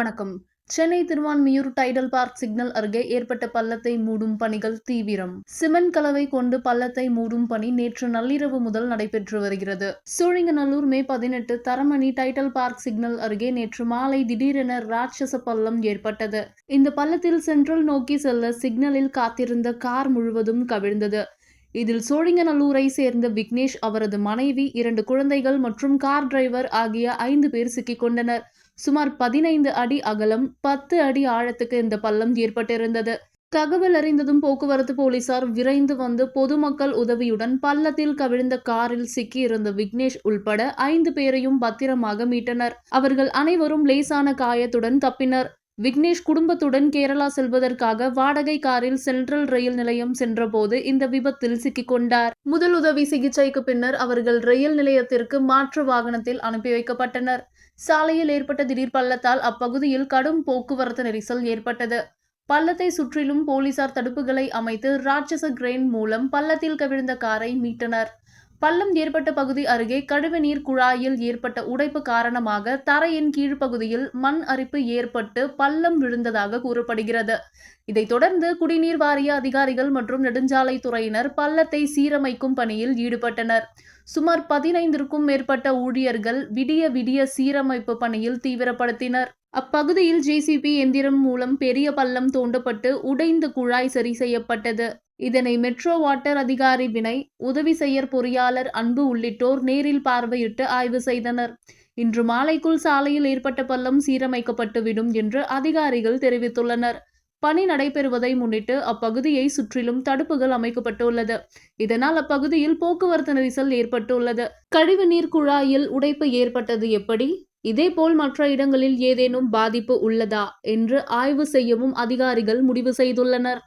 வணக்கம். Chennai Thiruvanmiyur Tidel Park signal அருகே ஏற்பட்ட பள்ளத்தை மூடும் பணிகள் தீவிரம். சிமெண்ட் கலவை கொண்டு பள்ளத்தை மூடும் பணி நேற்று நள்ளிரவு முதல் நடைபெற்று வருகிறது. சோழிங்கநல்லூர் மே பதினெட்டு தரமணி டைடல் பார்க் சிக்னல் அருகே நேற்று மாலை திடீரென ராட்சச பள்ளம் ஏற்பட்டது. இந்த பள்ளத்தில் சென்ட்ரல் நோக்கி செல்ல சிக்னலில் காத்திருந்த கார் முழுவதும் கவிழ்ந்தது. இதில் சோழிங்கநல்லூரை சேர்ந்த விக்னேஷ் அவரது மனைவி இரண்டு குழந்தைகள் மற்றும் கார் டிரைவர் ஆகிய ஐந்து பேர் சிக்கிக் கொண்டனர். சுமார் பதினைந்து அடி அகலம் பத்து அடி ஆழத்துக்கு இந்த பள்ளம் ஏற்பட்டிருந்தது. தகவல் அறிந்ததும் போக்குவரத்து போலீசார் விரைந்து வந்து பொதுமக்கள் உதவியுடன் பள்ளத்தில் கவிழ்ந்த காரில் சிக்கியிருந்த விக்னேஷ் உள்பட ஐந்து பேரையும் பத்திரமாக மீட்டனர். அவர்கள் அனைவரும் லேசான காயத்துடன் தப்பினர். விக்னேஷ் குடும்பத்துடன் கேரளா செல்வதற்காக வாடகை காரில் சென்ட்ரல் ரயில் நிலையம் சென்றபோது இந்த விபத்தில் சிக்கிக்கொண்டார். முதலுதவி சிகிச்சைக்கு பின்னர் அவர்கள் ரயில் நிலையத்திற்கு மாற்று வாகனத்தில் அனுப்பி வைக்கப்பட்டனர். சாலையில் ஏற்பட்ட திடீர் பள்ளத்தால் அப்பகுதியில் கடும் போக்குவரத்து நெரிசல் ஏற்பட்டது. பள்ளத்தை சுற்றிலும் போலீசார் தடுப்புகளை அமைத்து ராட்சச கிரெயின் மூலம் பள்ளத்தில் கவிழ்ந்த காரை மீட்டனர். பள்ளம் ஏற்பட்ட பகுதி அருகே கழிவுநீர் குழாயில் ஏற்பட்ட உடைப்பு காரணமாக தரையின் கீழ்ப்பகுதியில் மண் அரிப்பு ஏற்பட்டு பள்ளம் விழுந்ததாக கூறப்படுகிறது. இதைத் தொடர்ந்து குடிநீர் வாரிய அதிகாரிகள் மற்றும் நெடுஞ்சாலைத்துறையினர் பள்ளத்தை சீரமைக்கும் பணியில் ஈடுபட்டனர். சுமார் பதினைந்திற்கும் மேற்பட்ட ஊழியர்கள் விடிய விடிய சீரமைப்பு பணியில் தீவிரப்படுத்தினர். அப்பகுதியில் ஜேசிபி எந்திரம் மூலம் பெரிய பள்ளம் தோண்டப்பட்டு உடைந்து குழாய் சரி செய்யப்பட்டது. இதனை மெட்ரோ வாட்டர் அதிகாரி வினய் உதவி செயற் பொறியாளர் அன்பு உள்ளிட்டோர் நேரில் பார்வையிட்டு ஆய்வு செய்தனர் இன்று மாலைக்குள் சாலையில் ஏற்பட்ட பள்ளம் சீரமைக்கப்பட்டுவிடும் என்று அதிகாரிகள் தெரிவித்துள்ளனர். பணி நடைபெறுவதை முன்னிட்டு அப்பகுதியை சுற்றிலும் தடுப்புகள் அமைக்கப்பட்டுள்ளது. இதனால் அப்பகுதியில் போக்குவரத்து நெரிசல் ஏற்பட்டுள்ளது. கழிவுநீர் குழாயில் உடைப்பு ஏற்பட்டது எப்படி? இதேபோல் மற்ற இடங்களில் ஏதேனும் பாதிப்பு உள்ளதா? என்று ஆய்வு செய்யவும் அதிகாரிகள் முடிவு செய்துள்ளனர்.